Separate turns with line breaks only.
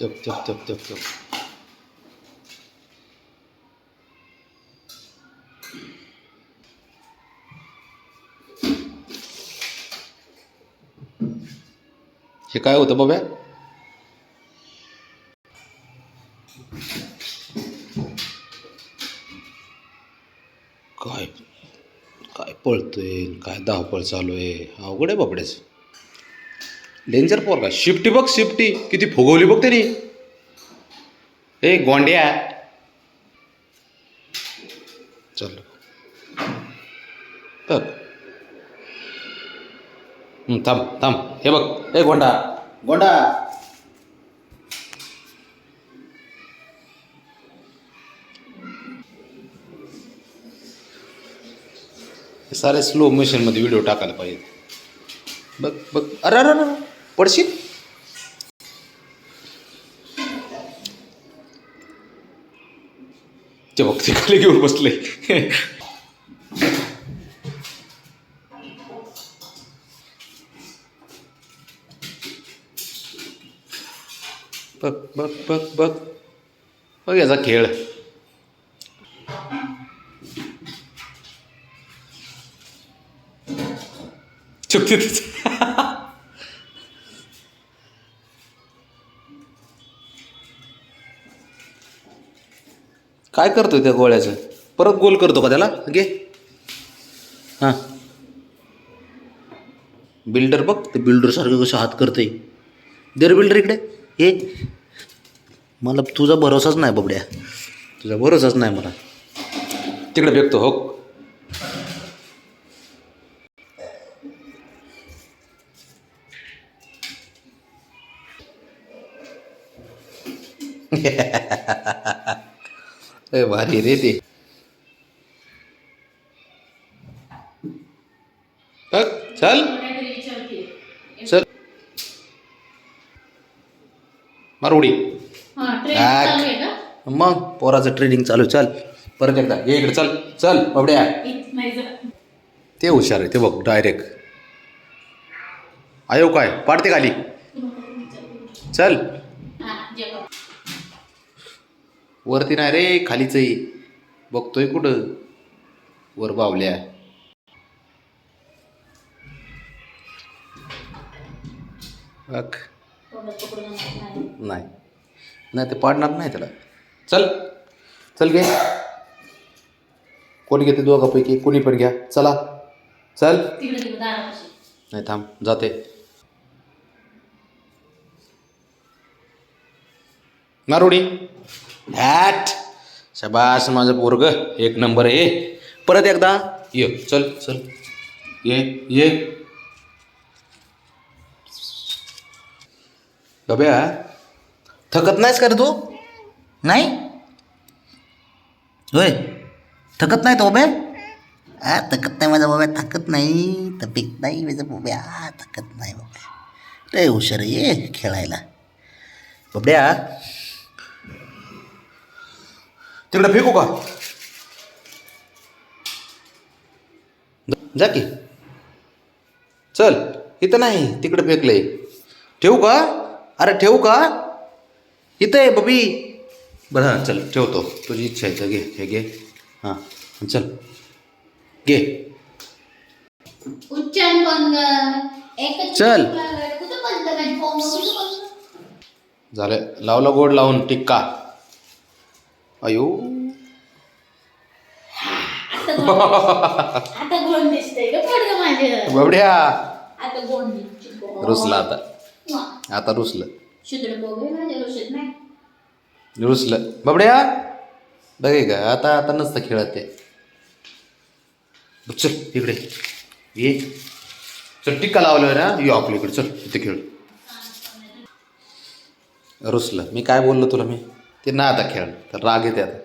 चप चप चप चप चप हे काय होतं बाबा काय काय पळतोय काय धावपळ चालू आहे अवघड आहे बाबड्याचं डेंजर पोर का शिफ्टी बघ शिफ्टी किती फुगवली बघ त्यांनी. ए गोंड्या. चल. तर थांब थांब. हे बघ. ए गोंडा. गोंडा. हे सारे स्लो मोशनमध्ये व्हिडिओ टाकायला पाहिजे. बघ बघ. अरे अरे. पडशील? ते बघ ते खाली घेऊन बसले. बघ बघ बघ बघ. बघ याचा खेळ. चुकते काय करतोय त्या गोळ्याचं? परत गोल करतो का त्याला? घे. हां. बिल्डर बघ ते बिल्डरसारखं कसं हात करते देर बिल्डर इकडे. ये. मला तुझा भरोसाच नाही बबड्या. तुझा भरोसाच नाही मला. तिकडे फेकतो हो. भारी रे ते. चल चल. मार उडी आक. मग पोराचं ट्रेनिंग चालू. चल परत एकदा. ये इकडे चल चल बाबड्या. ते हुशार आहे ते बघ डायरेक्ट आयो काय? पाडते खाली. चल. वरती नाही रे खालीच आहे. बघतोय कुठं? वर बावल्या. बघ नाही. नाही ते पाडणार नाही त्याला. चल. चल घे. कोणी घेते दोघापैकी? कोणी पण घ्या. चला. चल. नाही थांब. जाते. मारुडी. हॅट शबास माझं पोरग. एक नंबर ये परत एकदा. ये चल चल. ये ये. डब्या थकत नाहीस का रे तू? नाही? होय. थकत नाही तो बे हा थकत नाही माझा बाबा थकत नाही. तपिक नाही माझा बाब्या. थकत नाही बाबा रे हुशार आहे ये खेळायला. बाबड्या तिकडे फेकू का? जा की. चल इथं नाही तिकडे फेकलंय ठेवू का? अरे ठेवू का? इथं आहे बबी. बरं हां चल ठेवतो. तुझी इच्छा आहे तर घे हे घे. हां चल. घे.
उच्चारण
चल. झालं. लावला गोड लावून टिक्का. अयो.
आता गोड दिसतंय माझं.
बबड्या
आता गोड.
रुसला आता. आता रुसलं.
शुद्र रुसत नाही.
रुसलं. बबड्या? बघे का आता आता नसतं खेळत ते. चल इकडे. ये. चल टिक्का लावलोय ना. ये आपल्या इकडे चल इथे खेळ. रुसलं. मी काय बोललो तुला मी? ते नाही आता खेळ तर राग येते आता.